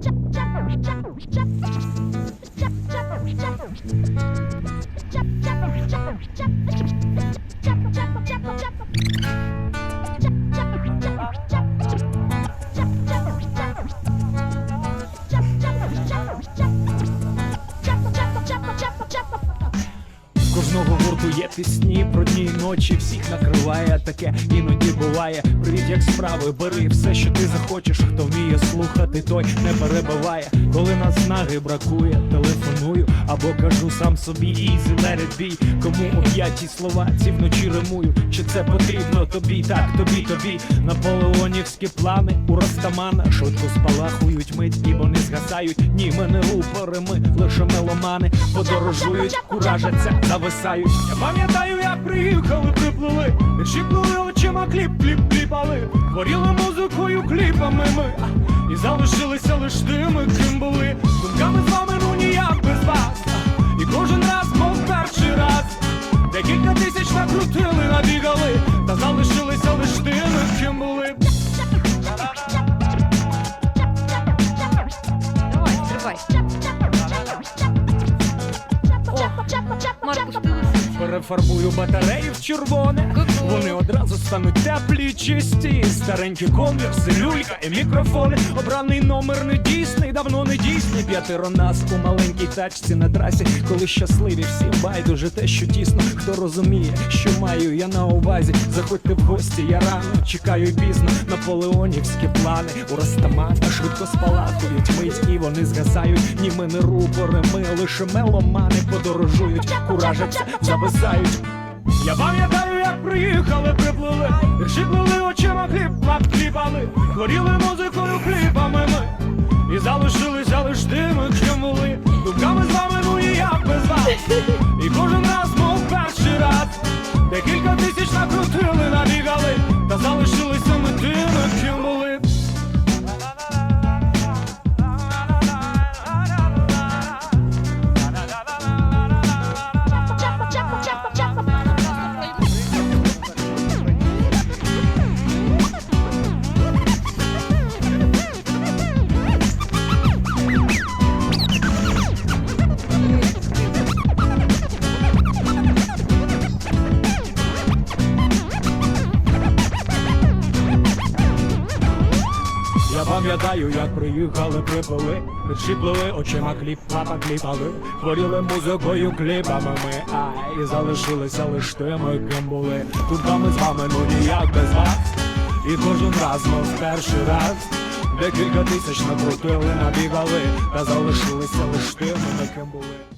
З кожного гурту є пісні про дні і ночі, всіх накриває таке, іноді буває. Привіт, як справи, бери все, що ти захочеш. Хто вміє слухати, той не перебиває. Коли нас наги бракує, телефоную або кажу сам собі ізі, let it be Кому об'яті слова ці вночі римую. Чи це потрібно тобі? Так, тобі, тобі. Наполеонівські плани у Ростамана швидко спалахують мить, і вони згасають. Ні, ми не рупори, ми лише меломани подорожують, куражаться, зависають. Я пам'ятаю, як приїхали, приплили, вірші плили очима кліп, кліп, кліпали. Хворіли музикою, кліпами ми. І залишилися лиш тими, ким були. Думками з Marcos Tudo. Перефарбую батареї в червоне. Вони одразу стануть теплі, чисті. Старенькі конверси, люлька і мікрофони. Обраний номер не дійсний, давно не дійсний. П'ятеро нас у маленькій тачці на трасі. Коли щасливі всім байдуже те, що тісно. Хто розуміє, що маю я на увазі. Заходьте в гості, я рано чекаю пізно. Наполеонівські плани у Ростамана швидко спалахують мить, і вони згасають. Ні, ми не рупори, ми лише меломани подорожують, куражаться, зависають. Я пам'ятаю, як приїхали, приплили, вірші плили очима хліб, клап кліпали, горіли музикою кліпами ми, і залишилися лиш тими, ким були. Думками з вами, ну і я без вас. Пам'ятаю, як приїхали, припили, вірші очима кліп, папа кліпали, хворіли музикою, кліпами ми, ай, і залишилися лиш тими, ким були. Тут ми з вами, ну ніяк без вас. І кожен раз, мов перший раз, декілька тисяч накрутили, набігали, та залишилися лиш тими, ким були.